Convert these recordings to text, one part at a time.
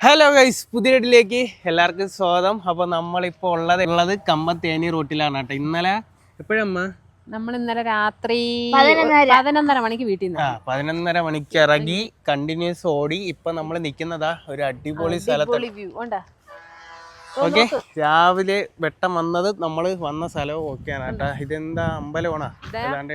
Hello guys പുതിയ വീട്ടിലേക്ക് എല്ലാവർക്കും സ്വാഗതം. അപ്പൊ നമ്മളിപ്പോ ഉള്ളത് ഉള്ളത് കമ്പത്തേനി റൂട്ടിലാണ് കേട്ടോ. ഇന്നലെ എപ്പോഴമ്മ നമ്മൾ ഇന്നലെ രാത്രി പതിനൊന്നര. മണിക്ക് വീട്ടിൽ ആ നിന്ന് പതിനൊന്നര മണിക്ക് ഇറങ്ങി കണ്ടിന്യൂസ് ഓടി ഇപ്പൊ നമ്മൾ നിക്കുന്നതാ ഒരു അടിപൊളി സ്ഥലത്ത്. ഓക്കെ രാവിലെ വെട്ടം വന്നത് നമ്മൾ വന്ന സ്ഥലവും ഓക്കെയാണ് കേട്ടോ. ഇതെന്താ അമ്പലമാണോ അല്ലാണ്ട്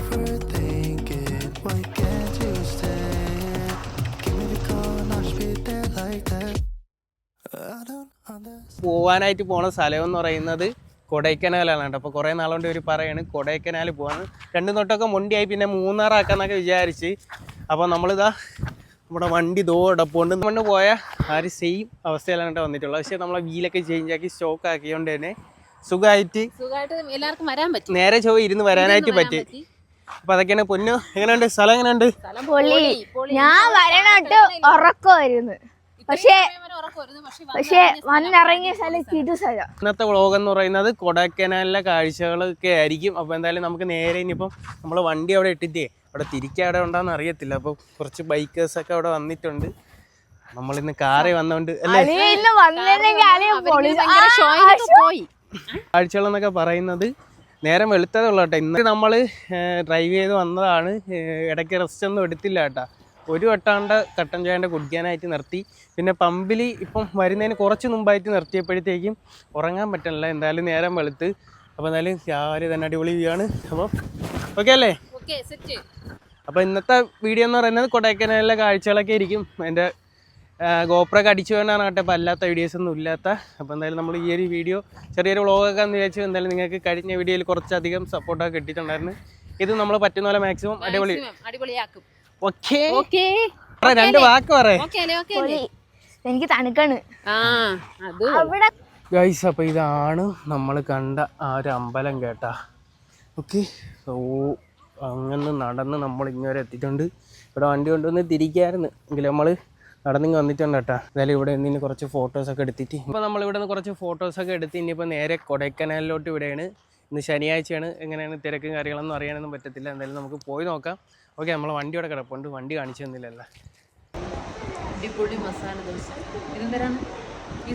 overthink it, why can't you stay? Give me the call and I'll just be there like that. I don't understand. പോവാനായിട്ട് പോണ സ്ഥലം എന്ന് പറയുന്നത് കൊടൈക്കനാലാണ് കേട്ടോ. അപ്പോൾ കുറേ നാളുകൊണ്ട് ഇവർ പറയാണ് കൊടൈക്കനാൽ പോകാൻ രണ്ടു തൊട്ടൊക്കെ മുണ്ടിയായി പിന്നെ മൂന്നാറാക്കാന്നൊക്കെ വിചാരിച്ച്. അപ്പോൾ നമ്മളിതാ നമ്മുടെ വണ്ടി ദോ ഇടപ്പുണ്ട്. കൊണ്ട് പോയ ആ ഒരു സെയിം അവസ്ഥയിലാണ് കേട്ടോ വന്നിട്ടുള്ളത്. പക്ഷേ നമ്മളെ വീലൊക്കെ ചേഞ്ച് ആക്കി സ്റ്റോക്ക് ആക്കിയോണ്ട് തന്നെ സുഖമായിട്ട് സുഖമായിട്ട് എല്ലാവർക്കും വരാൻ പറ്റി. നേരെ ചൊവ്വ ഇരുന്ന് വരാനായിട്ട് പറ്റി. അപ്പോൾ അതൊക്കെയാണ് പൊന്നു. എങ്ങനെയുണ്ട്? സ്ഥലം എങ്ങനെയുണ്ട്. ഞാൻ വരണോട്ട് ഉറക്കമായിരുന്നു. പക്ഷേ. പക്ഷേ വന്ന് പക്ഷെ വന്നിറങ്ങിയ സ്ഥലം കിടു സ്ഥലം. ഇന്നത്തെ വ്ളോഗ് എന്ന് പറയുന്നത് കൊടൈക്കനാലിലെ കാഴ്ചകളൊക്കെ ആയിരിക്കും. അപ്പോൾ എന്തായാലും നമുക്ക് നേരെ ഇനിയിപ്പം നമ്മൾ വണ്ടി അവിടെ ഇട്ടിട്ടേ അവിടെ തിരിക്കാൻ അവിടെ ഉണ്ടോന്ന് അറിയത്തില്ല. അപ്പോൾ കുറച്ച് ബൈക്കേഴ്സൊക്കെ അവിടെ വന്നിട്ടുണ്ട്. നമ്മളിന്ന് കാറിൽ വന്നോണ്ട് അല്ലേ? പോയി. കാഴ്ചകളെന്നൊക്കെ പറയുന്നത് നേരം വെളുത്തതേ ഉള്ളൂ കേട്ടോ. ഇന്ന് നമ്മൾ ഡ്രൈവ് ചെയ്ത് വന്നതാണ്. ഇടയ്ക്ക് റെസ്റ്റ് ഒന്നും എടുത്തില്ല കേട്ടോ. ഒരു വട്ടാണ്ട് കട്ടൻ ചായന്റെ കുടിക്കാനായിട്ട് നിർത്തി. പിന്നെ പമ്പിൽ ഇപ്പം വരുന്നതിന് കുറച്ച് മുമ്പായിട്ട് നിർത്തിയപ്പോഴത്തേക്കും ഉറങ്ങാൻ പറ്റണില്ല. എന്തായാലും നേരം വെളുത്ത്. അപ്പോൾ എന്തായാലും രാവിലെ തന്നെ അടിപൊളി വ്യൂ ആണ്. അപ്പോൾ ഓക്കെ അല്ലേ? അപ്പോൾ ഇന്നത്തെ വീഡിയോ എന്ന് പറയുന്നത് കൊടൈക്കനാലിലെ കാഴ്ചകളൊക്കെ ആയിരിക്കും. എന്റെ ഗോപ്രൊക്കെ അടിച്ചു വേണ്ടാണ് കേട്ടോ അപ്പോൾ അല്ലാത്ത വീഡിയോസ് ഒന്നും ഇല്ലാത്ത. അപ്പോൾ എന്തായാലും നമ്മൾ ഈ ഒരു വീഡിയോ ചെറിയൊരു വ്ളോഗൊക്കെ എന്ന് വിചാരിച്ചു എന്തായാലും നിങ്ങൾക്ക് കഴിഞ്ഞ വീഡിയോയിൽ കുറച്ചധികം സപ്പോർട്ടൊക്കെ കിട്ടിയിട്ടുണ്ടായിരുന്നു. ഇത് നമ്മൾ പറ്റുന്ന പോലെ മാക്സിമം അടിപൊളി. അടിപൊളിയാക്കും. ഓക്കെ ഓക്കെ രണ്ട് വാക്ക് പറയേ എനിക്ക് തണുക്കാണ്. ആ അത് ഗൈസ് അപ്പോൾ ഇതാണ് നമ്മൾ കണ്ട ആ ഒരു അമ്പലം കേട്ടാ. ഓക്കെ ഓ അങ്ങനെ നടന്ന് നമ്മൾ ഇങ്ങനെ എത്തിയിട്ടുണ്ട്. ഇവിടെ വണ്ടി കൊണ്ടുവന്ന് തിരിക്കായിരുന്നു. എങ്കിലും നമ്മൾ നടന്നിങ്ങ് വന്നിട്ടുണ്ട് കേട്ടാ. എന്തായാലും ഇവിടെ നിന്ന് കുറച്ച് ഫോട്ടോസൊക്കെ എടുത്തിട്ട് ഇപ്പോൾ നമ്മൾ ഇവിടെ നിന്ന് കുറച്ച് ഫോട്ടോസൊക്കെ എടുത്ത് ഇനിയിപ്പോൾ നേരെ കൊടൈക്കനാലിലോട്ട് ഇവിടെയാണ്. ഇന്ന് ശനിയാഴ്ചയാണ്. എങ്ങനെയാണ് തിരക്കും കാര്യങ്ങളൊന്നും അറിയാനൊന്നും പറ്റത്തില്ല. എന്തായാലും നമുക്ക് പോയി നോക്കാം. ഓക്കെ നമ്മൾ വണ്ടി ഇവിടെ കിടപ്പുണ്ട്. വണ്ടി കാണിച്ചു തന്നില്ലല്ലോ. അടിപൊളി മസാല ദോശ. ഇതെന്തരാണ് ഈ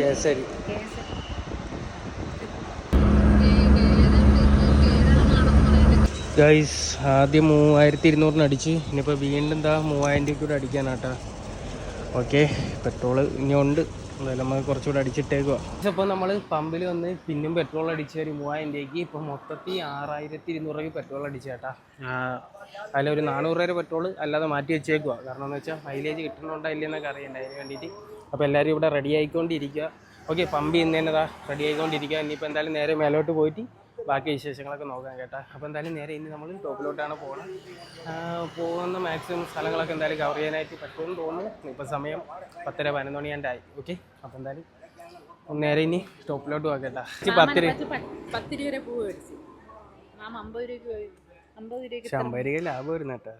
കേസരി. ഗൈസ് ആദ്യം മൂവായിരത്തി ഇരുന്നൂറിന് അടിച്ച്. ഇനിയിപ്പോൾ വീണ്ടും എന്താ മൂവായിരം രൂപ കൂടെ അടിക്കാനാട്ടാ. ഓക്കെ പെട്രോൾ ഇനി ഉണ്ട് എന്തായാലും നമുക്ക് കുറച്ചുകൂടെ അടിച്ചിട്ടേക്കുക അപ്പോൾ നമ്മൾ പമ്പിൽ വന്ന് പിന്നും പെട്രോൾ അടിച്ച് ഒരു മൂവായിരം രൂപയ്ക്ക് ഇപ്പോൾ മൊത്തത്തിൽ ആറായിരത്തി ഇരുന്നൂറ് രൂപയ്ക്ക് പെട്രോൾ അടിച്ചേട്ടാ അതിൽ ഒരു നാനൂറ് രൂപ പെട്രോൾ അല്ലാതെ മാറ്റി വെച്ചേക്കുക കാരണം എന്ന് വെച്ചാൽ മൈലേജ് കിട്ടുന്നുണ്ടോ ഇല്ലെന്നൊക്കെ അറിയണ്ടേ അതിന് വേണ്ടിയിട്ട്. അപ്പോൾ എല്ലാവരും ഇവിടെ റെഡി ആയിക്കൊണ്ടിരിക്കുക ഓക്കെ പമ്പ് ഇന്നേനതാ റെഡി ആയിക്കൊണ്ടിരിക്കുക ഇനിയിപ്പോൾ എന്തായാലും നേരെ മേലോട്ട് പോയിട്ട് ബാക്കി വിശേഷങ്ങളൊക്കെ നോക്കാം കേട്ടോ. അപ്പോൾ എന്തായാലും നേരെ ഇനി നമ്മൾ ടോപ്പിലോട്ടാണ് പോകുന്നത് പോകുന്ന മാക്സിമം സ്ഥലങ്ങളൊക്കെ എന്തായാലും കവർ ചെയ്യാനായിട്ട് പറ്റുമെന്ന് തോന്നുന്നു. ഇപ്പോൾ സമയം പത്തര പതിനൊന്ന് മണിയാണ്ടായി. ഓക്കെ അപ്പോൾ എന്തായാലും നേരെ ഇനി ടോപ്പിലോട്ട് പോകാം കേട്ടാ. ഇച്ചിരി പത്ത് രൂപ അമ്പത് രൂപ ലാഭം വരുന്നേട്ടാ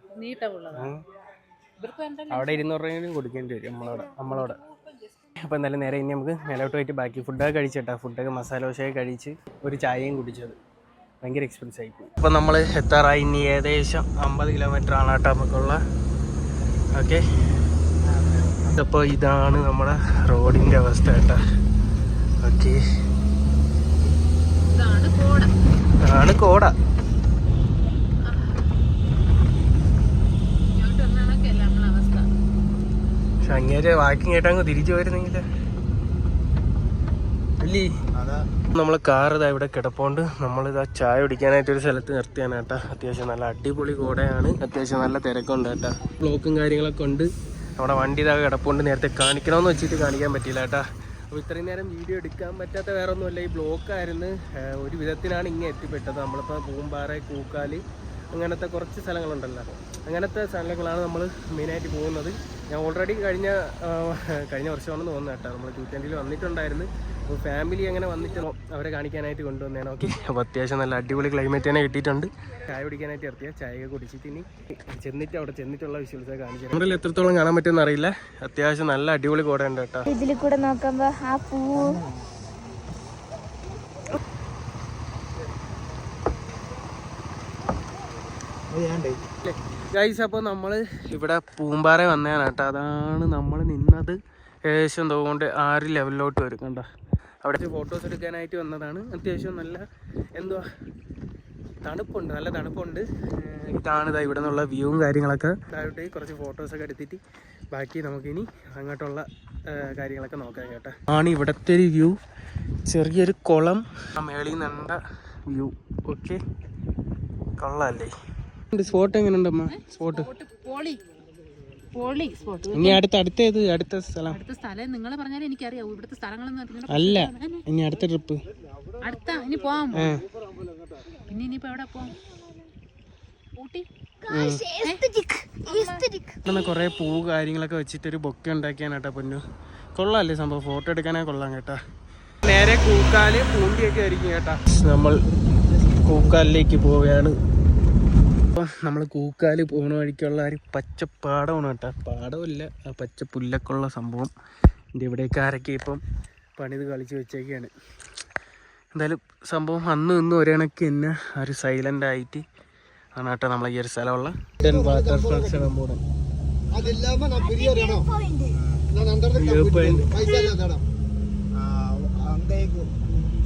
അവിടെ ഇരുന്നൂറ് രൂപയും കൊടുക്കേണ്ടി വരും നമ്മളോട് നമ്മളവിടെ അപ്പോൾ എന്തായാലും നേരെ ഇനി നമുക്ക് മേലോട്ട് പോയിട്ട് ബാക്കി ഫുഡൊക്കെ കഴിച്ചിട്ടാ ഫുഡൊക്കെ മസാല ദോശയൊക്കെ കഴിച്ച് ഒരു ചായയും കുടിച്ചത്. ഭയങ്കര എക്സ്പെൻസ് ആയിപ്പോയി പോയി. അപ്പോൾ നമ്മൾ എത്താറായി. ഇനി ഏകദേശം അമ്പത് കിലോമീറ്റർ ആണ് കേട്ടോ നമുക്കുള്ള. ഓക്കെ അപ്പോൾ ഇതാണ് നമ്മുടെ റോഡിന്റെ അവസ്ഥ കേട്ടോ. ഓക്കെ ഇതാണ് കോട ആണ് കോട ഇങ്ങോട്ട് വന്നാണൊക്കെ അല്ല നമ്മളെ അവസ്ഥ പക്ഷെ അങ്ങേര് വാക്കിങ് ആയിട്ട് അങ്ങ് തിരിച്ചു വരുന്നെങ്കിൽ ഇല്ലേ നമ്മൾ കാർ ഇതാ ഇവിടെ കിടപ്പോണ്ട്. നമ്മളിതാ ചായ കുടിക്കാനായിട്ട് ഒരു സ്ഥലത്ത് നിർത്തിയാണ് കേട്ടാ. അത്യാവശ്യം നല്ല അടിപൊളി കൂടെയാണ്. അത്യാവശ്യം നല്ല തിരക്കുണ്ട് കേട്ടാ. ബ്ലോക്കും കാര്യങ്ങളൊക്കെ ഉണ്ട്. നമ്മുടെ വണ്ടി ഇതാ കിടപ്പുണ്ട്. നേരത്തെ കാണിക്കണമെന്ന് വെച്ചിട്ട് കാണിക്കാൻ പറ്റിയില്ല കേട്ടാ. അപ്പോൾ ഇത്രയും നേരം വീഡിയോ എടുക്കാൻ പറ്റാത്ത വേറെ ഒന്നുമില്ല ഈ ബ്ലോക്കായിരുന്നു. ഒരു വിധത്തിലാണ് ഇങ്ങനെ എത്തിപ്പെട്ടത്. നമ്മളിപ്പോൾ പൂമ്പാറ കൂക്കാൽ അങ്ങനത്തെ കുറച്ച് സ്ഥലങ്ങളുണ്ടല്ലോ. അങ്ങനത്തെ സ്ഥലങ്ങളാണ് നമ്മൾ മെയിനായിട്ട് പോകുന്നത്. ഞാൻ ഓൾറെഡി കഴിഞ്ഞ കഴിഞ്ഞ വർഷമാണെന്ന് തോന്നുന്നു കേട്ടോ. നമ്മൾ ടു ട്വന്റിയിൽ വന്നിട്ടുണ്ടായിരുന്നു. അപ്പോൾ ഫാമിലി അങ്ങനെ വന്നിട്ട് അവരെ കാണിക്കാനായിട്ട് കൊണ്ടുവന്നതാണ്. ഓക്കെ. അപ്പോൾ അത്യാവശ്യം നല്ല അടിപൊളി ക്ലൈമറ്റ് തന്നെ കിട്ടിയിട്ടുണ്ട്. ചായ കുടിക്കാനായിട്ട് ഇറത്തിയ ചായയൊക്കെ കുടിച്ചിട്ട് ഇനി ചെന്നിട്ട് അവിടെ ചെന്നിട്ടുള്ള വിഷ്വൽസ് കാണിച്ചു നമ്മളിൽ എത്രത്തോളം കാണാൻ പറ്റുമെന്ന് അറിയില്ല. അത്യാവശ്യം നല്ല അടിപൊളി കൂടെ ഉണ്ട് കേട്ടോ. ഇതിൽ കൂടെ നോക്കുമ്പോൾ ആ പൂവ് ഗൈസ് അപ്പോൾ നമ്മൾ ഇവിടെ പൂമ്പാറ വന്നതാണ് കേട്ടോ. അതാണ് നമ്മൾ നിന്നത്. ഏകദേശം തോകൊണ്ട് ആറ് ലെവലിലോട്ട് വരും കണ്ട. അവിടെ ഫോട്ടോസ് എടുക്കാനായിട്ട് വന്നതാണ്. അത്യാവശ്യം നല്ല എന്തുവാ തണുപ്പുണ്ട് നല്ല തണുപ്പുണ്ട്. ഇതാണ് ഇതാ ഇവിടെ നിന്നുള്ള വ്യൂവും കാര്യങ്ങളൊക്കെ. താഴോട്ട് കുറച്ച് ഫോട്ടോസൊക്കെ എടുത്തിട്ട് ബാക്കി നമുക്കിനി അങ്ങോട്ടുള്ള കാര്യങ്ങളൊക്കെ നോക്കാം കേട്ടോ. ആണ് ഇവിടുത്തെ ഒരു വ്യൂ ചെറിയൊരു കുളം. മേളിൽ നിന്നുണ്ട വ്യൂ ഓക്കെ കൊള്ളാല്ലേ സ്പോട്ട് എങ്ങനെയുണ്ടമ്മ സ്പോട്ട് പോളി പോളി സ്പോട്ട് ഇനി അടുത്ത അടുത്തേത് അടുത്ത സ്ഥലം. അടുത്ത സ്ഥലം നിങ്ങൾ പറഞ്ഞാൽ എനിക്കറിയാം ഇവിടുത്തെ സ്ഥലങ്ങളൊന്നും. അല്ല. ഇനി അടുത്ത ട്രിപ്പ് അടുത്ത ഇനി പോവാം. പിന്നെ ഇനിയിപ്പോ എവിടെ പോവാം? ഊട്ടി? കുറേ പൂ കാര്യങ്ങളൊക്കെ വെച്ചിട്ട് ഒരു ബൊക്കെ ഉണ്ടാക്കിയാണ് കേട്ടോ പൊന്നു. കൊള്ളാല്ലേ സംഭവം? ഫോട്ടോ എടുക്കാനേ കൊള്ളാം കേട്ടാ. നേരെ കൂക്കാൽ പൂണ്ടിയൊക്കെ ആയിരിക്കും കേട്ടാ. നമ്മൾ കൂക്കാലിലേക്ക് പോവുകയാണ്. അപ്പം നമ്മൾ കൂക്കാൽ പോകുന്ന വഴിക്കുള്ള ഒരു പച്ചപ്പാടമാണ് കേട്ടോ. പാടമില്ല ആ പച്ച പുല്ലൊക്കെ ഉള്ള സംഭവം എന്റെ ഇവിടേക്കാരൊക്കെ ഇപ്പം പണിത് കളിച്ച് വെച്ചേക്കാണ്. എന്തായാലും സംഭവം അന്ന് ഇന്ന് ഒരേ കണക്ക് തന്നെ ആ ഒരു സൈലന്റ് ആയിട്ട് ആണ് കേട്ടോ നമ്മളെ ഈ ഒരു സ്ഥലമുള്ള. വാട്ടർഫാൾസ് ഇടാൻ പോകണം அது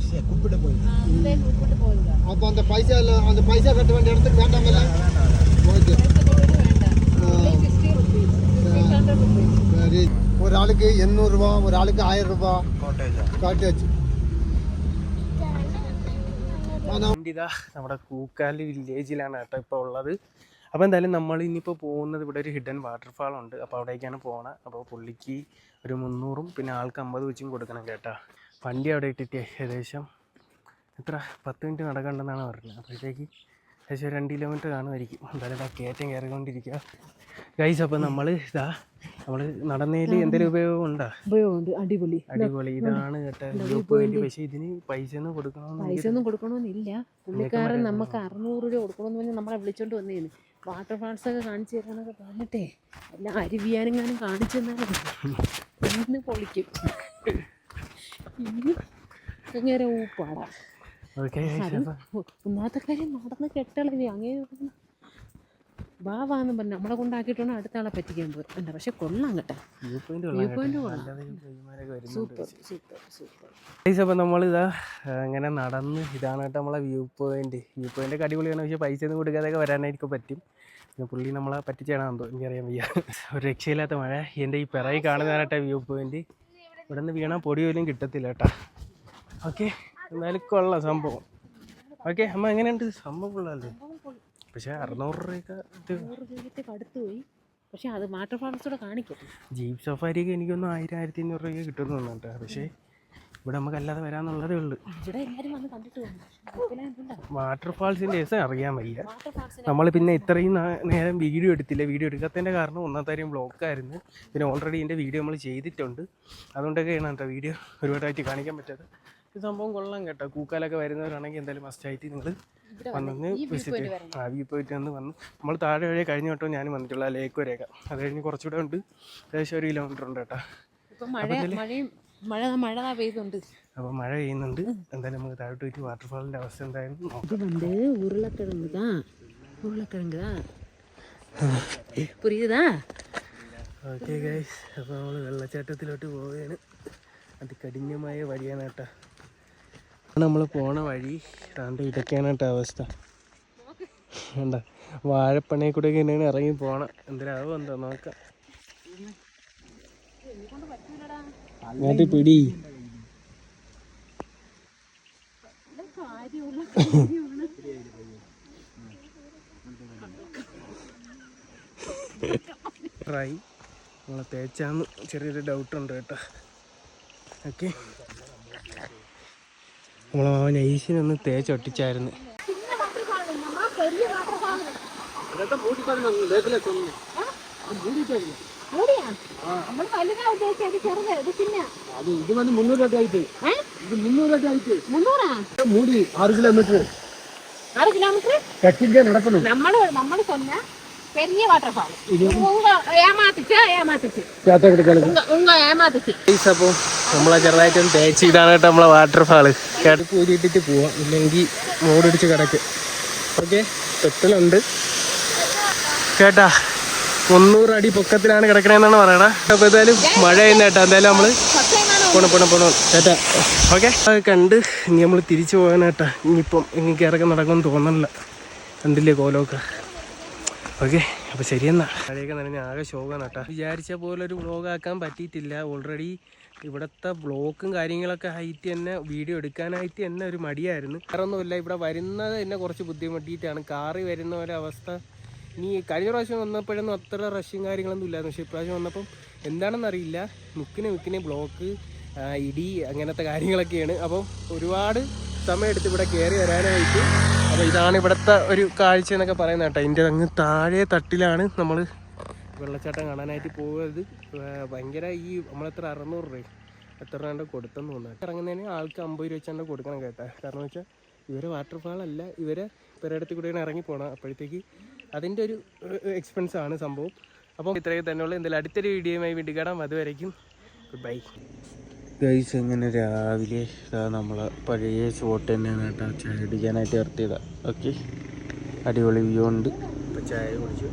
இல்லாம நான் பெரிய ஒரு இடம் நான் அந்த இடத்துக்கு View point. பைசா இல்லாத இடம் அங்கே கூப்பிட்டு போய் அப்போ அந்த பைசா இல்ல அந்த பைசா கட்ட வேண்டிய இடத்துக்கு வேண்டாமல்ல ஓகே சரி ஒரு ஆளுக்கு எண்ணூறுரூவா ஒரு ஆளுக்கு ஆயிரம் ரூபாய் காட்டேஜ் ഇതാ നമ്മുടെ കൂക്കാലി വില്ലേജിലാണ് കേട്ടോ ഇപ്പോൾ ഉള്ളത് അപ്പോൾ എന്തായാലും നമ്മൾ ഇനിയിപ്പോൾ പോകുന്നത് ഇവിടെ ഒരു ഹിഡൻ വാട്ടർഫാൾ ഉണ്ട് അപ്പോൾ അവിടേക്കാണ് പോകണത് അപ്പോൾ പുള്ളിക്ക് ഒരു മുന്നൂറും പിന്നെ ആൾക്ക് അമ്പത് വെച്ചും കൊടുക്കണം കേട്ടോ വണ്ടി അവിടെ ഇട്ടിട്ട് ഏകദേശം എത്ര? പത്ത് മിനിറ്റ് നടക്കണ്ടെന്നാണ് പറഞ്ഞത്. അപ്പോഴത്തേക്ക് ഏകദേശം രണ്ട് കിലോമീറ്റർ കാണുമായിരിക്കും. എന്തായാലും ഇതാ കയറ്റം കയറിക്കൊണ്ടിരിക്കുക. ഗൈസ് അപ്പം നമ്മൾ ഇതാ നമ്മൾ നടന്നതിൽ എന്തെങ്കിലും ഉപയോഗം ഉണ്ടോ ഉപയോഗമുണ്ട്. അടിപൊളി. അടിപൊളി. ഇതാണ് കേട്ടോ പോയിന്റ് പക്ഷേ ഇതിന് പൈസ ഒന്നും കൊടുക്കണമെന്ന് പൈസ ഒന്നും കൊടുക്കണമെന്നില്ല. പുള്ളിക്കാരൻ നമുക്ക് അറുന്നൂറ് രൂപ കൊടുക്കണമെന്ന് പറഞ്ഞാൽ നമ്മളെ വിളിച്ചോണ്ട് വന്നേന്ന്. വാട്ടർ ഫാൾസ് ഒക്കെ കാണിച്ചു തരാനൊക്കെ പറഞ്ഞിട്ടേ എല്ലാം അരുവിയാനെങ്ങാനും കാണിച്ചു തന്നാലും പൊളിക്കും. അങ്ങനെ ഊപ്പാടാ. ഒന്നാമത്തെ കാര്യം നടന്ന് കെട്ടളവി അങ്ങനെ വാ വാന്ന് പറഞ്ഞു നമ്മളെ കൊണ്ടാക്കിയിട്ടാണ് അടുത്ത ആളെ പറ്റിക്കാൻ പോകും എന്താ പക്ഷെ കൊള്ളാം കേട്ടെ. വ്യൂ പോയിന്റ് സൂപ്പർ സൂപ്പർ നമ്മളിതാ ആ, ഇങ്ങനെ നടന്ന് ഇതാണ് കേട്ടോ നമ്മളെ വ്യൂ പോയിന്റ് വ്യൂ പോയിന്റ് അടിപൊളിയാണ്. പക്ഷേ പൈസ ഒന്നും കൊടുക്കാതെയൊക്കെ വരാനായിരിക്കും പറ്റും. പിന്നെ പുള്ളി നമ്മളെ പറ്റിച്ചാണെന്തോ എനിക്കറിയാൻ വയ്യ. ഒരു രക്ഷയില്ലാത്ത മഴ. എന്റെ ഈ പിറകെ കാണുന്നതാണേട്ടാ വ്യൂ പോയിന്റ് ഇവിടെ നിന്ന് വീണാൽ പൊടി പോലും കിട്ടത്തില്ല കേട്ടാ. ഓക്കെ എന്നാലും കൊള്ളാം സംഭവം. ഓക്കെ അമ്മ എങ്ങനെയുണ്ട്? സംഭവം കൊള്ളാമല്ലേ പക്ഷേ അറുന്നൂറ് രൂപയൊക്കെ ജീപ് പക്ഷെ അത് വാട്ടർ ഫാൾസ് കൂടെ കാണിക്കട്ടെ ജീപ്പ് സഫാരിയൊക്കെ എനിക്കൊന്നും ആയിരം ആയിരത്തി അഞ്ഞൂറ് രൂപയൊക്കെ കിട്ടുന്നു കേട്ടോ പക്ഷേ ഇവിടെ നമുക്ക് അല്ലാതെ വരാന്നുള്ളതേ ഉള്ളു. വാട്ടർഫാൾസിന്റെ കേസ് അറിയാൻ വയ്യ. നമ്മൾ പിന്നെ ഇത്രയും നേരം വീഡിയോ എടുത്തില്ല. വീഡിയോ എടുക്കാത്തതിന്റെ കാരണം ഒന്നാമത്തെ കാര്യം ബ്ലോക്കായിരുന്നു പിന്നെ ഓൾറെഡി എന്റെ വീഡിയോ നമ്മൾ ചെയ്തിട്ടുണ്ട്. അതുകൊണ്ടൊക്കെയാണ് കേട്ടോ വീഡിയോ ഒരുപാടായിട്ട് കാണിക്കാൻ പറ്റാത്തത്. ഈ സംഭവം കൊള്ളാം കേട്ടോ. കൂക്കാലൊക്കെ വരുന്നവരാണെങ്കിൽ എന്തായാലും മസ്റ്റായിട്ട് നിങ്ങൾ വന്നൊന്ന് വിസിറ്റ് ആ വ്യൂ പോയിട്ട് വന്ന് വന്ന്. നമ്മൾ താഴെ വഴി കഴിഞ്ഞ വട്ടം ഞാൻ വന്നിട്ടുള്ള ലേക്ക് വരെയൊക്കെ. അത് കഴിഞ്ഞ് കുറച്ചുകൂടെ ഉണ്ട്. ഏകദേശം ഒരു കിലോമീറ്റർ ഉണ്ട് കേട്ടോ. മഴ മഴയും മഴ മഴ ദാ പെയ്തുണ്ട് അപ്പോൾ മഴ പെയ്യുന്നുണ്ട് എന്തായാലും നമുക്ക് താഴോട്ട് പോയിട്ട് വാട്ടർഫാളിൻ്റെ അവസ്ഥ എന്തായാലും നോക്കാം ഇത് வந்து உருளைக்கிழங்கு தான் உருளைக்கிழங்கு தான் புரியுதா ഓക്കെ ഗൈസ് അപ്പോൾ നമ്മൾ വെള്ളച്ചാട്ടത്തിലോട്ട് പോവുകയാണ് അതികഠിനമായ വഴിയാണ് കേട്ടോ നമ്മൾ പോണ വഴി താണ്ട് ഇതൊക്കെയാണ് കേട്ടോ അവസ്ഥ വേണ്ട വാഴപ്പണയെ കൂടെ തന്നെയാണ് ഇറങ്ങി പോണം എന്തിനാവും എന്താ നോക്കാം അങ്ങോട്ട് പിടി. ട്രൈ നമ്മളെ തേച്ചാന്ന് ചെറിയൊരു ഡൗട്ട് ഉണ്ട് കേട്ടോ. ഓക്കെ. നമ്മളെ മാവൻ ഐസിനൊന്ന് തേച്ചൊട്ടിച്ചായിരുന്നു. വലുതാ ഉദ്ദേശിച്ചത് ചെറുത് ഇത് പിന്നെ அது இது வந்து முந்நூறு அடி ஆயிட்டு இது முந்நூறு அடி ஆயிட்டு മുന്നൂറാ மூடி ஆறு கிலோமீட்டர் ആറ് കിലോമീറ്റർ கட்டிங்க நடக்கணும் നമ്മള് നമ്മള് சொன்ன பெரிய வாட்டர் ஃபால் உங்க ஏமாத்துச்சு ஏமாத்துச்சு சேத்த கிடைக்காது உங்க உங்க ஏமாத்துச்சு ഗൈസ് അപ്പോൾ നമ്മളെ ചെറുതായിട്ടൊന്ന് തേച്ച് ഇതാണ് കേട്ടോ നമ്മളെ വാട്ടർഫാള് കിടക്ക് ഊരിയിട്ടിട്ട് പോവാം ഇല്ലെങ്കിൽ മൂടിടിച്ച് കിടക്ക് ഓക്കെ തൊട്ടലുണ്ട് കേട്ടാ മുന്നൂറ് അടി പൊക്കത്തിലാണ് കിടക്കണേന്നാണ് പറയണേ. അപ്പോൾ എന്തായാലും മഴ ചെയ്യുന്ന കേട്ടോ എന്തായാലും നമ്മൾ പോണം പോണം പോണം. ചേട്ടാ ഓക്കെ. അത് കണ്ട് ഇനി നമ്മൾ തിരിച്ചു പോകാനാട്ടാ ഇനിയിപ്പം ഇങ്ങനെ ഇറക്കം നടക്കുമെന്ന് തോന്നണില്ല. കണ്ടില്ലേ കോലമൊക്കെ ഓക്കെ അപ്പോൾ ശരിയെന്നാ മഴയൊക്കെ നനഞ്ഞ ആകെ ശോകമാണ് കേട്ടോ വിചാരിച്ച പോലെ ഒരു വ്ളോഗ് ആക്കാൻ പറ്റിയിട്ടില്ല. ഓൾറെഡി ഇവിടുത്തെ ബ്ലോക്കും കാര്യങ്ങളൊക്കെ ആയിട്ട് തന്നെ വീഡിയോ എടുക്കാനായിട്ട് തന്നെ ഒരു മടിയായിരുന്നു. വേറെ ഒന്നുമില്ല ഇവിടെ വരുന്നത് തന്നെ കുറച്ച് ബുദ്ധിമുട്ടിയിട്ടാണ്. കാറി വരുന്ന ഒരവസ്ഥ. ഇനി കഴിഞ്ഞ പ്രാവശ്യം വന്നപ്പോഴൊന്നും അത്ര റഷ്യും കാര്യങ്ങളൊന്നും ഇല്ലായിരുന്നു. പക്ഷേ ഇപ്രാവശ്യം വന്നപ്പം എന്താണെന്ന് അറിയില്ല. മുക്കിന് മുക്കിന് ബ്ലോക്ക് ഇടി അങ്ങനത്തെ കാര്യങ്ങളൊക്കെയാണ്. അപ്പം ഒരുപാട് സമയം എടുത്ത് ഇവിടെ കയറി വരാനായിട്ട്. അപ്പോൾ ഇതാണ് ഇവിടുത്തെ ഒരു കാഴ്ച എന്നൊക്കെ പറയുന്നത് കേട്ടോ. ഇതിന്റെ അങ്ങ് താഴെ തട്ടിലാണ് നമ്മൾ വെള്ളച്ചാട്ടം കാണാനായിട്ട് പോകരുത് ഭയങ്കര ഈ നമ്മളെത്ര അറുന്നൂറ് രൂപ എത്ര രൂപ കൊടുത്തെന്ന് തോന്നുന്നു. ഇറങ്ങുന്നതിന് ആൾക്ക് അമ്പത് രൂപ വെച്ചാണ്ട് കൊടുക്കണം കേട്ടോ. കാരണം വെച്ചാൽ ഇവരെ വാട്ടർഫാൾ അല്ല. ഇവരെ പെരടത്തിൽ കൂടെയാണ് ഇറങ്ങി പോകണം അപ്പോഴത്തേക്ക് അതിന്റെ ഒരു എക്സ്പെൻസ് ആണ് സംഭവം. അപ്പം ഇത്രയൊക്കെ തന്നെയുള്ളൂ എന്തായാലും അടുത്തൊരു വീഡിയോയുമായി ആയി കാണാം. അതുവരേക്കും ഗുഡ് ബൈ ഗൈസ് എങ്ങനെ രാവിലെ നമ്മൾ പഴയ ഷോട്ട് തന്നെയാണ് കേട്ടോ. ചായ കുടിക്കാനായിട്ട് ഇറത്തിയതാണ് ഓക്കെ അടിപൊളി വ്യൂ ഉണ്ട്. ഇപ്പം ചായ കുടിച്ചു.